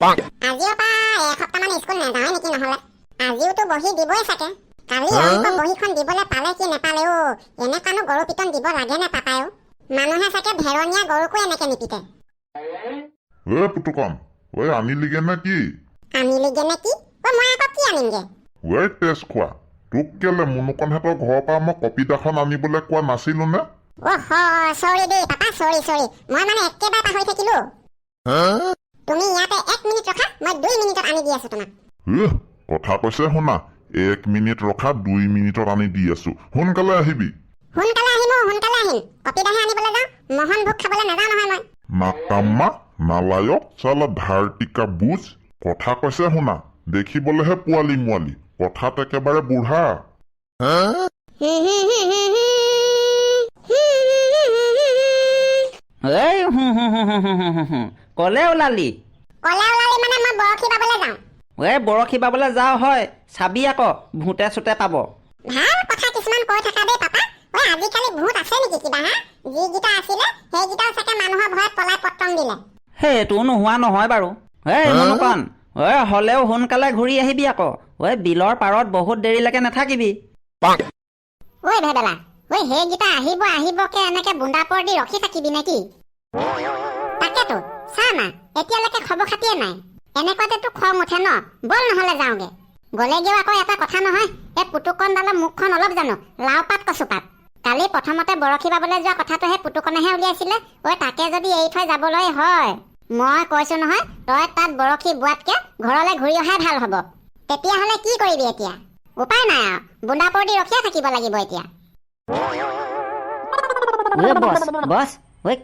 আজিৰ পৰা এসপ্তাহমান স্কুল নাযাওঁৱে নেকি নহ'লে? আজিওতো বহি দিবই চাগে। কালি অংক বহীখন দিবলৈ পালে কি নেপালে অ এনেকুৱানো গৰু পিটন দিব লাগে নে পাপায়ো মানুহে চাগে ভেৰনীয়া গৰুকো এনেকে নিপিতে এ পুতুকন ঐ আনিলিগে নে কি? আনিলিগে নে কি? অ মই আকৌ কি আনিমগে? ঐ তেজ খোৱা তোক কেলে মুনুকনহঁতৰ ঘৰৰ পৰা মই কপিতাখন আনিবলৈ কোৱা নাছিলো নে? অ' হয় চৰি দেই পাপা চৰি চৰি মই মানে একেবাৰে পাহৰি থাকিলো। তুমি ইয়াতে এক মিনিট ৰখা মই দুই মিনিটত আনি দি আছো তোমাক এহ, কথা কৈছে শুনা এক মিনিট ৰখা দুই মিনিটত আনি দি আছো সোনকালে আহিবি সোনকালে আহিম অ, সোনকালে আহিম কপিদাহে আনিবলৈ যাওঁ মোহন ভোগ খাবলৈ নাযাওঁ নহয় মই নাকাম্মা নালায়ক চালা ধাৰটিকা বুজ কথা কৈছে শুনা দেখিবলেহে পোৱালি মোৱালি কথাত একেবাৰে বুঢ়া এই হু হু হু হু হু হু হু হু। কলে ওলালি কলে ওলালি মানে মই বৰশী বাবলৈ যাওঁ। এই বৰশী বাবলৈ যাওঁ হয় চাবি আকৌ ভূতে চোতে পাব। ভাল কথা কিছুমান কৈ থাকা দেই পাপা। ঐ আজিকালি ভূত আছে নেকি কিবা হা? যিকেইটা আছিলে সেইকেইটাও চাগে মানুহৰ ভয়ত পলাই পত্ৰং দিলে। সেইটো নোহোৱা নহয় বাৰু। এই মনুকণ ঐ হ'লেও সোনকালে ঘূৰি আহিবি আকৌ। ঐ বিলৰ পাৰত বহুত দেৰিলৈকে নাথাকিবি। ঐ ভেবেলা ঐ সেইকেইটা আহিব আহিবকে এনেকে বুন্দাপৰ দি ৰখি থাকিবি নেকি? তাকেতো চা না এতিয়ালৈকে খবৰ খাতিয়ে নাই। এনেকুৱাতেতো খং উঠে ন? বল নহলে যাওঁগে। গলেগেও আকৌ এটা কথা নহয় এই পুতুকণডালৰ মুখখন অলপ জানো লাও পাত কচু পাত। কালি প্ৰথমতে বৰশী বাবলৈ যোৱা কথাটো সেই পুতুকণেহে উলিয়াইছিলে ঐ তাকে যদি এৰি থৈ যাবলৈ হয়। মই কৈছো নহয় তই তাত বৰশী বোৱাতকে ঘৰলৈ ঘূৰি অহাই ভাল হ'ব। তেতিয়াহ'লে কি কৰিবি এতিয়া? উপায় নাই আৰু বুন্দাপৰ দি ৰখিয়ে থাকিব লাগিব এতিয়া।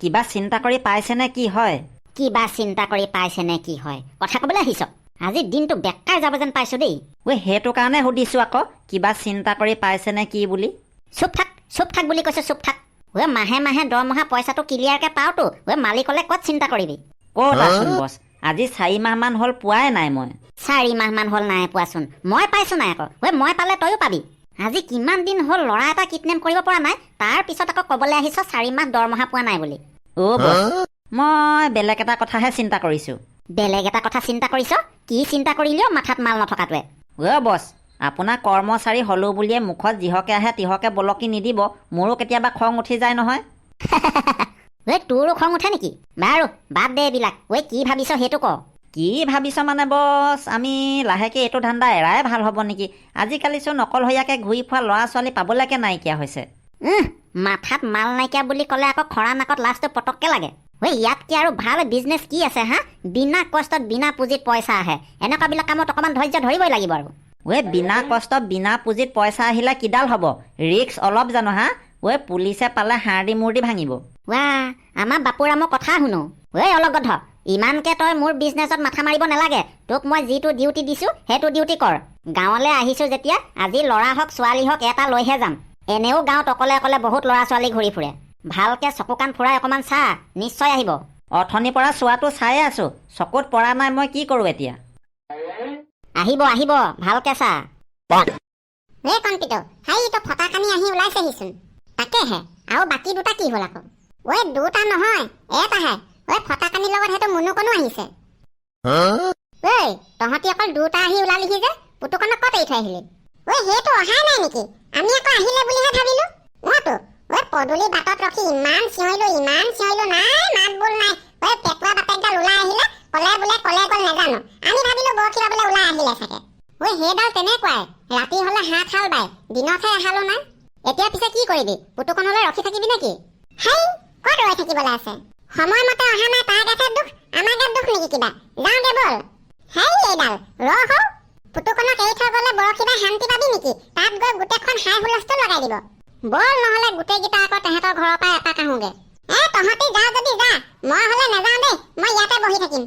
কিবা চিন্তা কৰি পাইছেনে কি হয়? কিবা চিন্তা কৰি পাইছে নে কি হয়? কথা কবলৈ আহিছ। আজি দিনটো বেকাৰ যাব যেন পাইছো দেই। ঐ সেইটো কাৰণে সুধিছো আকৌ কিবা চিন্তা কৰি পাইছেনে কি বুলি? চুপ থাক চুপ থাক বুলি কৈছে চুপ থাক। ঐ মাহে মাহে দৰমহা পইচাটো ক্লিয়াৰকে পাওতো। ঐ মালিকলে ক'ত চিন্তা কৰিবি? ক'ত আছোন বছ? আজি চাৰি মাহমান হ'ল পোৱাই নাই মই। চাৰি মাহ মান হ'ল নাই পোৱাচোন। মই পাইছো নাই আকৌ। ঐ মই পালে তয়ো পাবি। আজি কিমান দিন হ'ল ল'ৰা এটা কিডনেপ কৰিব পৰা নাই তাৰ পিছত আকৌ ক'বলৈ আহিছ চাৰি মাহ দৰমহা পোৱা নাই বুলি। অ' বছ। মই বেলেগ এটা কথাহে চিন্তা কৰিছোঁ। বেলেগ এটা কথা চিন্তা কৰিছ? কি চিন্তা কৰিলিও মাথাত মাল নথকাটোৱে? অ' বছ আপোনাৰ কৰ্মচাৰী হ'লো বুলিয়ে মুখত যিহকে আহে তিহকে বলকি নিদিব মোৰো কেতিয়াবা খং উঠি যায় নহয়। ঐ তোৰো খং উঠে নেকি? বাৰু বাদ দে এইবিলাক। ঐ কি ভাবিছ সেইটো ক। কি ভাবিছ মানে বছ আমি লাহেকে এইটো ধান্দা এৰাই ভাল হ'ব নেকি? আজিকালিচোন অকলশৰীয়াকে ঘূৰি ফুৰা ল'ৰা ছোৱালী পাবলৈকে নাইকিয়া হৈছে। মাথাত মাল নাইকিয়া বুলি ক'লে আকৌ খৰা নাকত লাজটো পটককে লাগে। ঐ ইয়াতকে আৰু ভাল বিজনেছ কি আছে হা? বিনা কষ্টত বিনা পুঁজিত পইচা আহে। এনেকুৱাবিলাক কামত অকণমান ধৈৰ্য ধৰিবই লাগিব আৰু। ঐ বিনা কষ্টত বিনা পুঁজিত পইচা আহিলে কিডাল হ'ব। ৰিক্স অলপ জানো হা? ঐ পুলিচে পালে হাড়দি মূৰ্দি ভাঙিব। ৱা আমাৰ বাপুৰামৰ কথা শুনো। ঐ অলগধ ইমানকে তই মোৰ বিজনেছত মাথা মাৰিব নালাগে। তোক মই যিটো ডিউটি দিছো সেইটো ডিউটি কৰ। গাঁৱলৈ আহিছো যেতিয়া আজি ল'ৰা হওক ছোৱালী হওক এটা লৈহে যাম। এনেও গাঁৱত অকলে অকলে বহুত ল'ৰা ছোৱালী ঘূৰি ফুৰে। ভালকে চকু কাণ ফুৰাই অকণমান চা নিশ্চয় আহিব। অথনিৰ পৰা চোৱাটো চায়ে আছো চকুত পৰা নাই মই কি কৰোঁ এতিয়া? আহিব আহিব ভালকে চা। ৰে কণপিত হাইটো ফটাকানি আহি ওলাইছেহিচোন। তাকেহে আৰু বাকী দুটা কি হ'ল আকৌ? ঐ দুটা নহয় এটাহে। ঐ ফটাকানিৰ লগত সেইটো মুনুকনো আহিছে? ঐ তহঁতি অকল দুটা আহি ওলালিহি যে পুতুকনক ক'ত এৰি থৈ আহিলি? ঐ সেইটো অহাই নাই নেকি? আমি আকৌ আহিলে বুলিহে ভাবিলো। অতো ঐ পদূলি বাটত ৰখি ইমান চিঞৰিলো ইমান চিঞৰিলো, নাই, মাত বোল নাই। ঐ পেটুৱা বাপেকডাল ওলাই আহিলে, কলে বোলে, কলে গ'ল নাজানো। আমি ভাবিলো বৰশী বাবলৈ ওলাই আহিলে চাগে। ঐ সেইডাল তেনেকুৱাই, ৰাতি হলে হাত হাল বাই, দিনতহে এহালো নাই। এতিয়া পিছে কি কৰিবি পুতুকনলৈ ৰখি থাকিবি নেকি? হেই, ক'ত ৰৈ থাকিবলৈ আছে? সময়মতে অহা নাই তাৰ গাতে দুখ আমাৰ গাত দুখ নেকি কিবা? যাওঁগে বল। হেই এইডাল, ৰ হৌ পুতুকনক এৰি থৈ গ'লে বৰশী শান্তি পাবি নেকি? তাত গৈ গোটেইখন হাই হুলস্থুল লগাই দিব। বল নহ'লে গোটেইকেইটা আকৌ তেহেঁতৰ ঘৰৰ পৰা এপাক আহোগে। এ তহঁতি যা যদি যা। মই হ'লে নাযাওঁ দেই। মই ইয়াতে বহি থাকিম।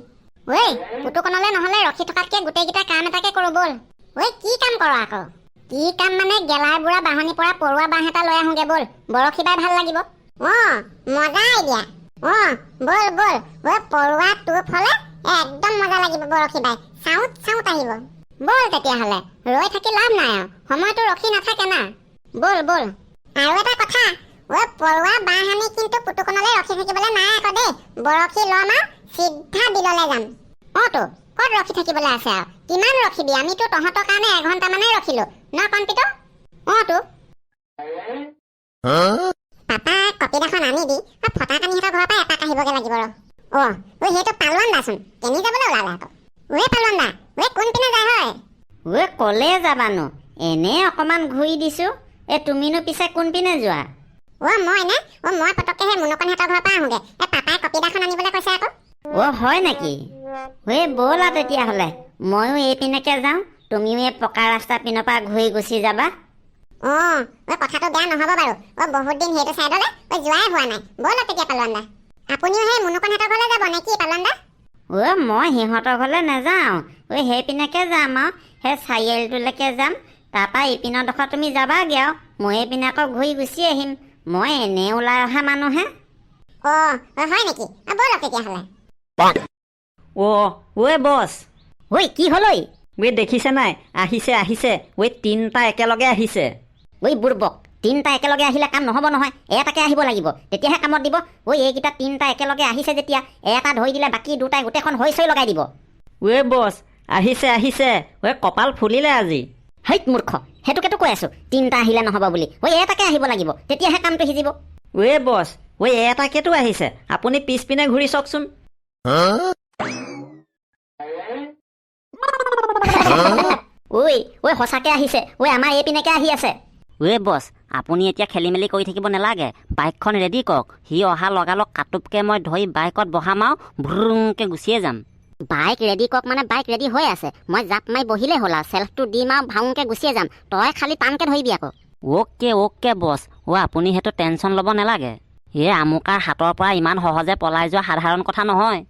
ঐ পুতুকনলৈ নহ'লে ৰখি থকাতকে গোটেইকেইটা কাম এটাকে কৰোঁ ব'ল। ঐ কি কাম কৰ আকৌ? কি কাম মানে গেলাৰ বুঢ়া বাহনিৰ পৰা পৰুৱা বাঁহ এটা লৈ আহোগে ব'ল। বৰশী বাই ভাল লাগিব। অ মজা আইডিয়া। অ ব'ল ব'ল। ঐ পৰুৱা টোপ হ'লে একদম মজা লাগিব বৰশী বাই। চাউত চাউত আহিব। ব'ল তেতিয়াহ'লে। ৰৈ থাকি লাভ নাই আৰু। সময়টো ৰখি নাথাকে না। ব'ল ব'ল। আৰু এটা কথা ঐ পৰুৱা বাঁহ আনি কিন্তু পুতুকনলৈ ৰখি থাকিবলৈ নাই আকৌ দেই। বৰশী ল'ম আৰু চিধা বিললৈ যাম। অতো ক'ত ৰখি থাকিবলৈ আছে আৰু? কিমান ৰখিবি? আমিতো তহঁতৰ কাৰণে এঘণ্টামানে ৰখিলো। ন কণপিত অঁ তো পাপাই কপিদাখন আনি দি অ, ফটা কানিহঁতৰ ঘৰৰ পৰা এপাক আহিবগে লাগিব ৰ। অঁ ঐ সেইটো পালোৱান দাচোন। কেনি যাবলৈ ওলালে আকৌ? ঐ পালোৱান দা। ঐ কোনপিনে যায় হয়? ঐ ক'লে যাবানো। এনেই অকণমান ঘূৰি দিছোঁ। এ তুমিনো পিছে কোনপিনে যোৱা? অ' মই নে? অ' মই পটককে সেই মুনুকণহঁতৰ ঘৰৰ পৰা আহোগে। এই পাপাই কপিদাখন আনিবলৈ কৈছে আকৌ। অ' হয় নেকি? ঐ ব'লা তেতিয়াহ'লে। ময়ো এইপিনেকে যাওঁ। তুমিও এই পকা ৰাস্তা পিনৰ পৰা ঘূৰি গুচি যাবা। অঁ ঐ কথাটো বেয়া নহ'ব বাৰু। অ' বহুত দিন সেইটো চাইডলৈ ঐ যোৱাই হোৱা নাই। ব'লক তেতিয়া পালোৱান দা আপুনিও সেই মুনুকণহঁতৰ ঘৰলৈ যাব নে কি পালোৱান দা অ' মই সিহঁতৰ ঘৰলৈ নাযাওঁ। ঐ সেইপিনেকে যাম আৰু সেই চাৰিআলিটোলৈকে যাম। তাৰপৰা ইপিনৰ ডোখৰ তুমি যাবাগৈ আৰু মই এইপিনে আকৌ ঘূৰি গুচি আহিম। মই এনেই ওলাই অহা মানুহহে অ' হয় নেকি? ব'লক তেতিয়াহ'লে। অ' ঐ বছ। ঐ কি হ'ল ঐ? ঐ দেখিছে নাই? আহিছে আহিছে। ঐ তিনিটা একেলগে আহিছে। ঐ বুৰ্বক তিনিটা একেলগে আহিলে কাম নহ'ব নহয়। এটাকে আহিব লাগিব। তেতিয়াহে কামত দিব। ঐ এইকেইটা তিনিটা একেলগে আহিছে যেতিয়া। এটা ধৰি দিলে বাকী দুটাই গোটেইখন হৈ চৈ লগাই দিব। ঐ বছ আহিছে আহিছে। ঐ কপাল ফুলিলে আজি। হৈত মূৰ্খ সেইটোকেতো কৈ আছো তিনিটা আহিলে নহ'ব বুলি। ঐ এটাকে আহিব লাগিব তেতিয়াহে কামটো সিজিব। ঐ বছ ঐ এটাকেতো আহিছে। আপুনি পিছপিনে ঘূৰি চাওকচোন। ঐ ঐ সঁচাকে আহিছে। ঐ আমাৰ এইপিনেকে আহি আছে। ঐ বছ আপুনি এতিয়া খেলি মেলি কৰি থাকিব নালাগে। বাইকখন ৰেডি কৰক। সি অহা লগালগ কাটোপকে মই ধৰি বাইকত বহাম আৰু ভ্ৰুংকে গুচিয়ে যাম। বাইক ৰেডি কৰক মানে বাইক ৰেডি হৈ আছে। মই জাপ মাৰি বহিলেই হ'ল আৰু চেল্ফটো দিম আৰু ভাউংকে গুচিয়ে যাম। তই খালি টানকে ধৰিবি আকৌ। অ'কে অ'কে বছ। অ' আপুনি সেইটো টেনশ্যন ল'ব নালাগে। এই আমুকাৰ হাতৰ পৰা ইমান সহজে পলাই যোৱা সাধাৰণ কথা নহয়।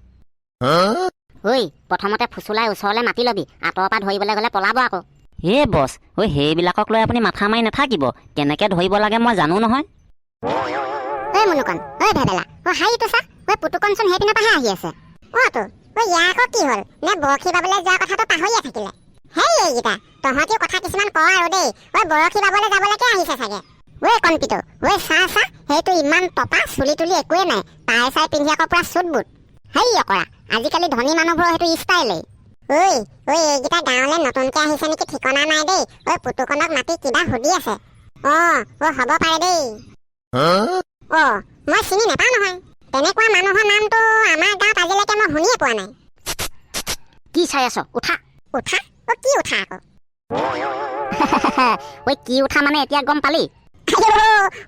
ঐ প্ৰথমতে ফুচুলাই ওচৰলৈ মাতি ল'বি। আঁতৰৰ পৰা ধৰিবলৈ গ'লে পলাব আকৌ। এই বছ ঐ সেইবিলাকক লৈ আপুনি মাথা মাৰি নাথাকিব। কেনেকে ধৰিব লাগে মই জানো নহয়। ঐ মুনুকণ ঐ ভেবেলা। অ' চা ঐ পুতুকণচোন সেইপিনৰ পৰাহে আহি আছে। অ' তো। ঐ ইয়াৰ আকৌ কি হ'ল? নে বৰশী বাবলৈ যোৱা কথাটো পাহৰিয়ে থাকিলে? হেই এইকেইটা তহঁতিও কথা কিছুমান কওঁ আৰু দেই। ঐ বৰশী বাবলৈ যাবলৈকে আহিছে চাগে। ঐ কণপিটো ঐ চা চা সেইটো ইমান টপা চুলি তুলি একোৱে নাই। টাই চাই পিন্ধি আকৌ পুৰা চুট বুট হেই অকৰা আজিকালি ধনী মানুহবোৰৰ সেইটো ষ্টাইলেই। ঐ ঐ এইকেইটা গাঁৱলৈ নতুনকে আহিছে নেকি ঠিকনা নাই দেই। ঐ পুতুকণক মাতি কিবা সুধি আছে। অ' অ' হ'ব পাৰে দেই। অ' মই চিনি নাপাওঁ নহয়। তেনেকুৱা মানুহৰ নামটো আমাৰ পোৱা নাই। কি চাই আছ? উঠা। উঠা? অ' কি উঠা আকৌ? ঐ কি উঠা মানে এতিয়া গম পালি?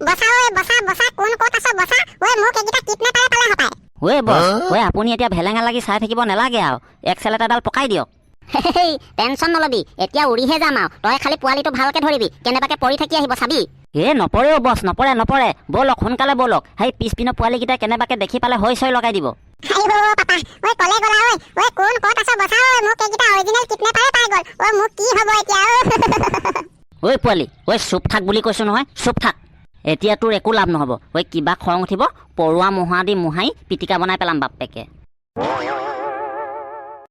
বচা ঐ বচা বচা কোন ক'ত আছ? বচা ঐ মোক এইকেইটা কিডনেপাৰে পালে হপায়। ঐ বছ ঐ আপুনি এতিয়া ভেলেঙা লাগি চাই থাকিব নালাগে আৰু। এক্সেল এটাডাল পকাই দিয়ক। হেই টেনচন নলবি। এতিয়া উৰিহে যাম আৰু। তই খালি পোৱালিটো ভালকে ধৰিবি। কেনেবাকে পৰি থাকি আহিব চাবি? এ নপৰে অ' বছ নপৰে নপৰে। ব'লক সোনকালে ব'লক। সেই পিছপিনৰ পোৱালিকেইটাই কেনেবাকে দেখি পালে হৈ চৈ লগাই দিব। আইঅ' পাপা। ঐ কলে গ'লা ঐ ঐ কোন ক'ত আছ বচা ঐ মোক এইকেইটা অৰিজিনেল কিডনেপাৰে পাই গ'ল। ঐ মোক কি হ'ব এতিয়া ঐ? ঐ চুপ থাক বুলি কৈছো নহয় চুপ থাক। এতিয়া তোৰ একো লাভ নহ'ব। ঐ কিবা খং উঠিব পৰুৱা মোহা দি মোহাৰি পিটিকা বনাই পেলাম বাপেকে।